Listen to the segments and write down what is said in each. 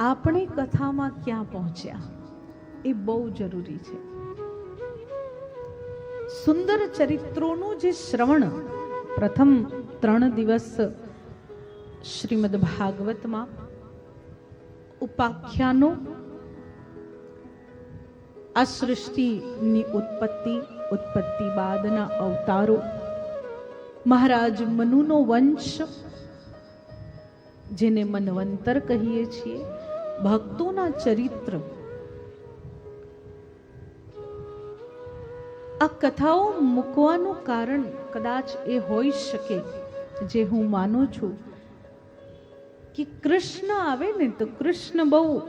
આપણે કથામાં ક્યાં પહોંચ્યા? એ બહુ જરૂરી છે. સુંદર ચરિત્રોનું જે શ્રવણ પ્રથમ ત્રણ દિવસ શ્રીમદ ભાગવતમાં, ઉપાખ્યાનો, આ સૃષ્ટિની ઉત્પત્તિ ઉત્પત્તિ બાદના અવતારો, મહારાજ મનુનો વંશ, જેને મનવંતર કહીએ છીએ ભક્તોના ચરિત્ર. આ કથાઓ મૂકવાનું કારણ કદાચ એ હોઈ શકે જે હું માનું છું કે કૃષ્ણ આવે ને તો કૃષ્ણ બહુ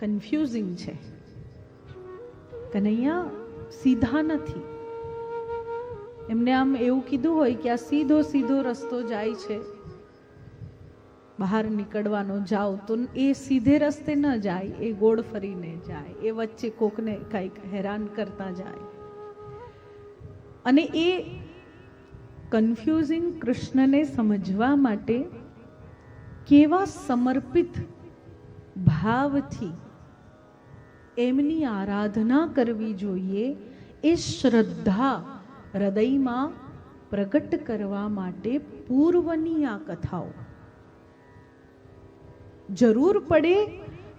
કન્ફ્યુઝિંગ છે. કનૈયા સીધા નથી. એમને આમ એવું કીધું હોય કે આ સીધો સીધો રસ્તો જાય છે. બહાર નીકળવાનો જાઓ, તો એ સીધે રસ્તે ન જાય, એ ગોળ ફરીને જાય, એ વચ્ચે કોકને કંઈક હેરાન કરતા જાય. અને એ કન્ફ્યુઝિંગ કૃષ્ણને સમજવા માટે કેવા સમર્પિત ભાવથી એમની આરાધના કરવી જોઈએ એ શ્રદ્ધા હૃદયમાં પ્રગટ કરવા માટે પૂર્વની આ કથાઓ. જરૂર પડે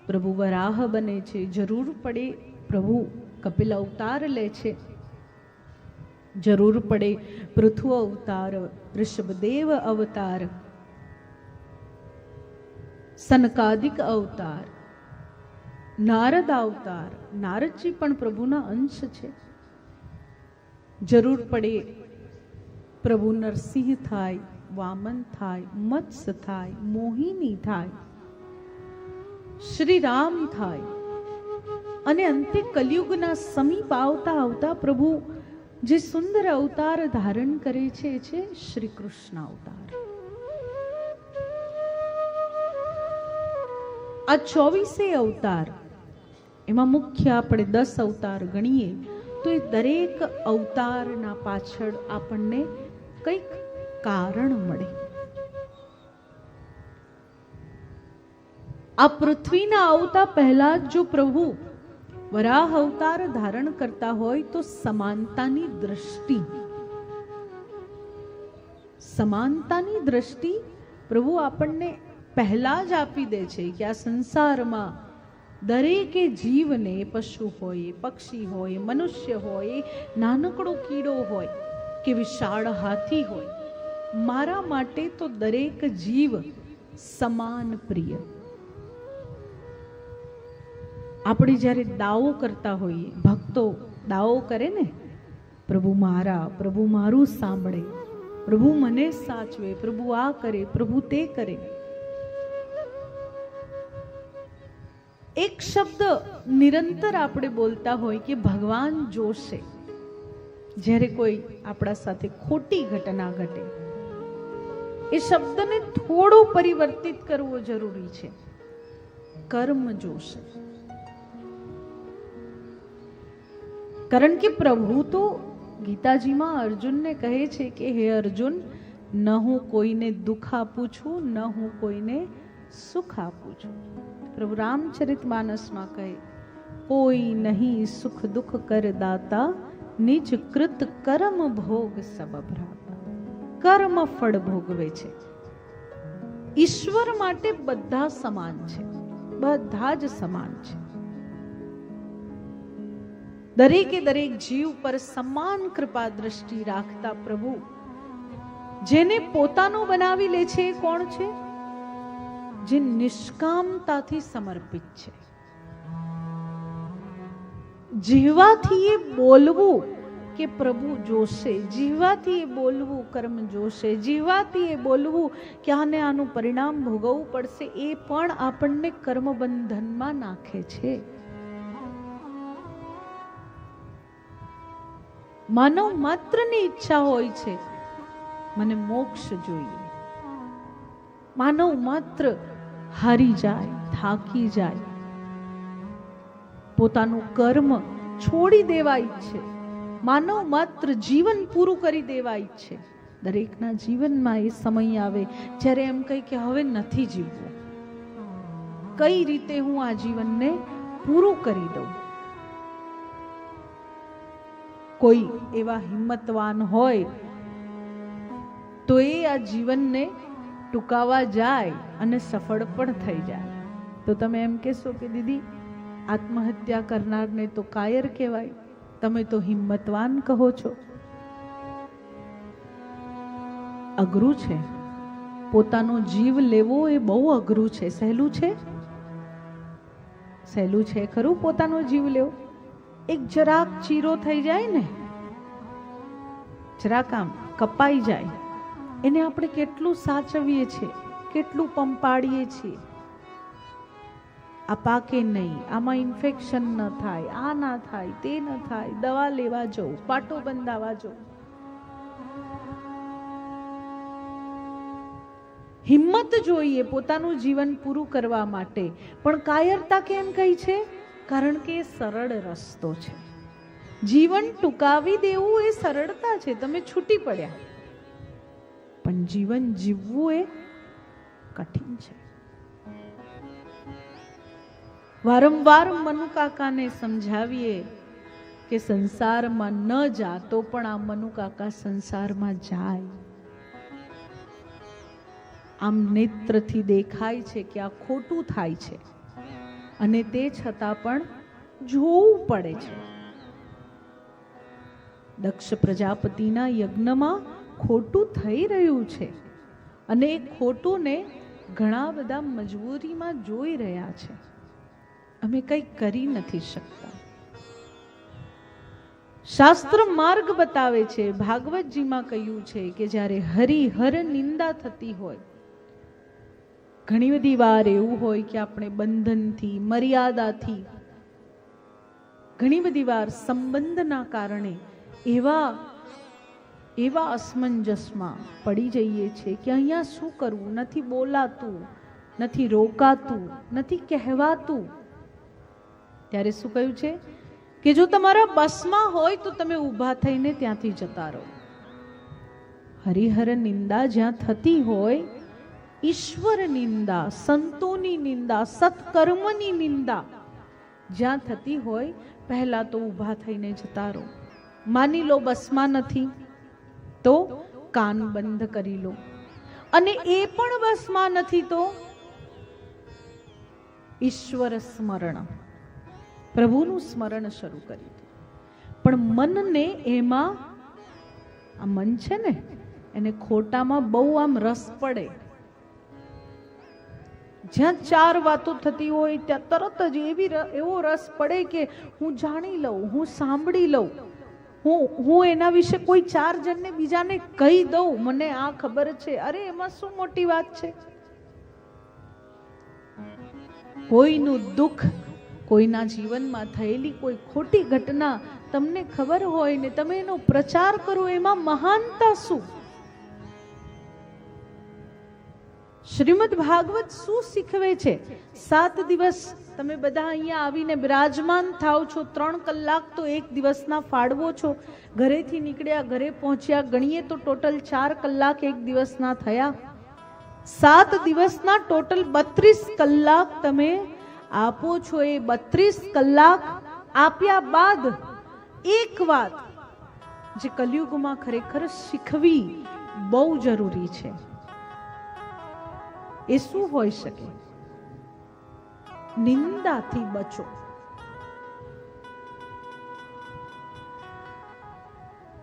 પ્રભુ વરાહ બને છે, જરૂર પડે પ્રભુ કપિલ અવતાર લે છે. જરૂર પડે પૃથ્વ અવતાર, ઋષભદેવ અવતાર, સનકાદિક અવતાર, નારદ અવતાર. નારદજી પણ પ્રભુના અંશ છે. જરૂર પડે પ્રભુ નરસિંહ થાય, વામન થાય, મત્સ્ય થાય, મોહિની થાય. શ્રી રામ થાય. અને અંતે કલયુગના સમીપ આવતા આવતા પ્રભુ જે સુંદર અવતાર ધારણ કરે છે એ છે શ્રી કૃષ્ણ અવતાર. આ ચોવીસે અવતાર, એમાં મુખ્ય આપણે દસ અવતાર ગણીએ, તો એ દરેક અવતારના પાછળ આપણને કંઈક કારણ મળે. આ પૃથ્વીના આવતા પહેલા જ પ્રભુ વરાહ અવતાર ધારણ કરતા હોય તો સમાનતાની દ્રષ્ટિ. સમાનતાની દ્રષ્ટિ પ્રભુ આપણને પહેલા જ આપી દે છે કે આ સંસારમાં દરેકે જીવને પશુ હોય, પક્ષી હોય, મનુષ્ય હોય, નાનકડો કીડો હોય કે વિશાળ હાથી હોય, મારા માટે તો દરેક જીવ સમાન પ્રિય. આપણે જ્યારે દાવો કરતા હોઈએ, ભક્તો દાવો કરે ને, પ્રભુ મારા, પ્રભુ મારું સાંભળે, પ્રભુ મને સાચવે, પ્રભુ આ કરે, પ્રભુ તે કરે. એક શબ્દ નિરંતર આપણે બોલતા હોય કે ભગવાન જોશે. જ્યારે કોઈ આપણા સાથે ખોટી ઘટના ઘટે, એ શબ્દને થોડો પરિવર્તિત કરવો જરૂરી છે. કર્મ જોશે. કારણ કે પ્રભુ તો ગીતાજીમાં અર્જુનને કહે છે કે, હે અર્જુન, ન હું કોઈને દુઃખ આપું છું, ન હું કોઈને સુખ આપું છું. પ્રભુ રામચરિત માનસમાં કહે, કોઈ નહીં સુખ દુઃખ કરદાતા નિજ કૃત કર્મ ભોગ સબ ભ્રાતા. કર્મ ફળ ભોગવે છે. ઈશ્વર માટે બધા સમાન છે. બધા જ સમાન છે. દરેકે દરેક જીવ પર સમાન કૃપા દ્રષ્ટિ રાખતા પ્રભુ. જેને પોતાનો બનાવી લે છે એ કોણ છે? જે નિષ્કામતાથી સમર્પિત છે. જીવાથી એ બોલવું કે પ્રભુ જોશે, જીવાથી એ બોલવું કર્મ જોશે, જીવાથી એ બોલવું કે આને આનું પરિણામ ભોગવવું પડશે, એ પણ આપણને કર્મ બંધનમાં નાખે છે. માનવ માત્રની ઈચ્છા હોય છે. મને મોક્ષ જોઈએ. માનવ માત્ર હારી જાય, થાકી જાય. પોતાનું કર્મ છોડી દેવા ઈચ્છે માનવ માત્ર જીવન પૂરું કરી દેવા ઈચ્છે દરેકના જીવનમાં એ સમય આવે જ્યારે એમ કહી કે હવે નથી જીવવું. કઈ રીતે હું આ જીવનને પૂરું કરી દઉં? કોઈ એવા હિંમતવાન હોય, તો એ આ જીવનને ટૂંકાવા જાય અને સફળ પણ થઈ જાય. તો તમે એમ કહેશો કે દીદી, આત્મહત્યા કરનારને તો કાયર કહેવાય. તમે તો હિંમતવાન કહો છો. અઘરું છે. પોતાનો જીવ લેવો એ બહુ અઘરું છે. સહેલું છે? સહેલું છે ખરું? પોતાનો જીવ લેવો? એક જરાક ચીરો થઈ જાય ને, જરાક આમ કપાઈ જાય, એને આપણે કેટલું સાચવીએ છીએ, કેટલું પંપાડીએ છીએ. આ પાકે નહીં, આમાં ઇન્ફેક્શન ન થાય, આ ના થાય, તે ન થાય, દવા લેવા જવું, પાટો બંધાવા જવું. હિંમત જોઈએ પોતાનું જીવન પૂરું કરવા માટે, પણ કાયરતા કેમ કઈ છે? કારણ કે એ સરળ રસ્તો છે. જીવન ટૂંકાવી દેવું એ સરળતા છે. તમે છૂટી પડ્યા. પણ જીવન જીવવું એ કઠિન છે. વારંવાર મનુકાકાને સમજાવીએ કે સંસારમાં ન જા તો પણ આ મનુકાકા સંસારમાં જાય. આમ નેત્રથી દેખાય છે કે આ ખોટું થાય છે. અને તે છતાં પણ જોવું પડે છે. દક્ષ પ્રજાપતિના યજ્ઞમાં ખોટું થઈ રહ્યું છે અને એ ખોટુંને ઘણા બધા મજબૂરીમાં જોઈ રહ્યા છે. અમે કંઈ કરી નથી શકતા. શાસ્ત્ર માર્ગ બતાવે છે, ભાગવતજીમાં કહ્યું છે કે જ્યારે હરિહર નિંદા થતી હોય ઘણી બધી વાર એવું હોય કે આપણે બંધનથી, મર્યાદાથી, ઘણી બધી વાર સંબંધના કારણે એવા એવા અસમંજસમાં પડી જઈએ છીએ કે અહીંયા શું કરવું? નથી બોલાતું, નથી રોકાતું, નથી કહેવાતું. ત્યારે શું કહ્યું છે? કે જો તમારા બસમાં હોય તો તમે ઊભા થઈને ત્યાંથી જતા રહો. હરિહર નિંદા જ્યાં થતી હોય ઈશ્વર નિંદા, સંતોની નિંદા, સત્કર્મની નિંદા જ્યાં થતી હોય, પહેલાં તો ઊભા થઈને જતા રહો. માની લો બસમાં નથી, તો કાન બંધ કરી લો. અને એ પણ બસમાં નથી તો ઈશ્વર સ્મરણ. પ્રભુનું સ્મરણ શરૂ કરી દો. પણ મનને એમાં, આ મન છે ને, એને ખોટામાં બહુ આમ રસ પડે. જ્યાં ચાર વાતો થતી હોય, ત્યાં તરત જ એવી એવો રસ પડે કે હું જાણી લઉં, હું સાંભળી લઉં. હું હું એના વિશે કોઈ ચાર જણને બીજાને કહી દઉં, મને આ ખબર છે. અરે, એમાં શું મોટી વાત છે? કોઈનું દુઃખ કોઈના જીવનમાં થયેલી કોઈ ખોટી ઘટના તમને ખબર હોય ને તમે એનો પ્રચાર કરો, એમાં મહાનતા શું? શ્રીમદ ભાગવત શું શીખવે છે? સાત દિવસ તમે બધા અહીંયા આવીને બિરાજમાન થાવ છો, ત્રણ કલાક તો એક દિવસના ફાળવો છો. ઘરેથી નીકળ્યા, ઘરે પહોંચ્યા, ગણીએ તો ટોટલ ચાર કલાક એક દિવસના થયા. સાત દિવસના ટોટલ બત્રીસ કલાક તમે આપો છો. એ બત્રીસ કલાક આપ્યા બાદ એક વાત જે કલયુગમાં ખરેખર શીખવી બહુ જરૂરી છે. એ શું હોઈ શકે. નિંદાથી બચો.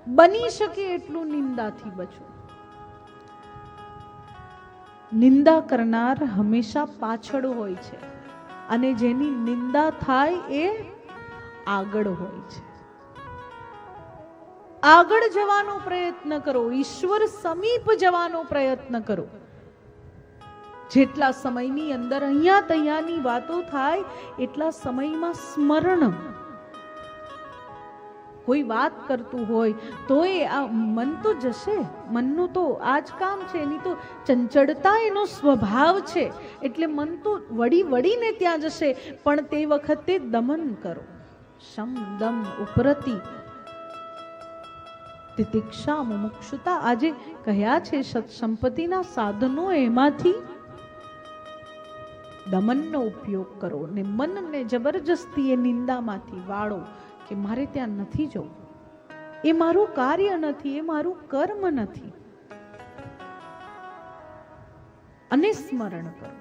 બની શકે એટલું નિંદાથી બચો. નિંદા કરનાર હંમેશા પાછળ હોય છે અને જેની નિંદા થાય એ આગળ હોય છે. આગળ જવાનો પ્રયત્ન કરો, ઈશ્વર સમીપ જવાનો પ્રયત્ન કરો. જેટલા સમયની અંદર અહીંયા તૈયાની વાતો થાય, એટલા સમયમાં સ્મરણ. કોઈ વાત કરતું હોય, તો એ આ મન તો જશે. મનનું તો આ જ કામ છે, એની તો ચંચળતા એનો સ્વભાવ છે. એટલે મન તો વળી વળીને ત્યાં જશે, પણ તે વખતે દમન કરો. શમ દમ ઉપરતી. તિતિક્ષા મુમુક્ષુતા. આજે કહ્યા છે, સત્સંપત્તિના સાધનો એમાંથી દમનનો ઉપયોગ કરો ને મનને જબરજસ્તી એ નિંદામાંથી વાળો કે મારે ત્યાં નથી જવું. એ મારું કાર્ય નથી, એ મારું કર્મ નથી. અને સ્મરણ કરો.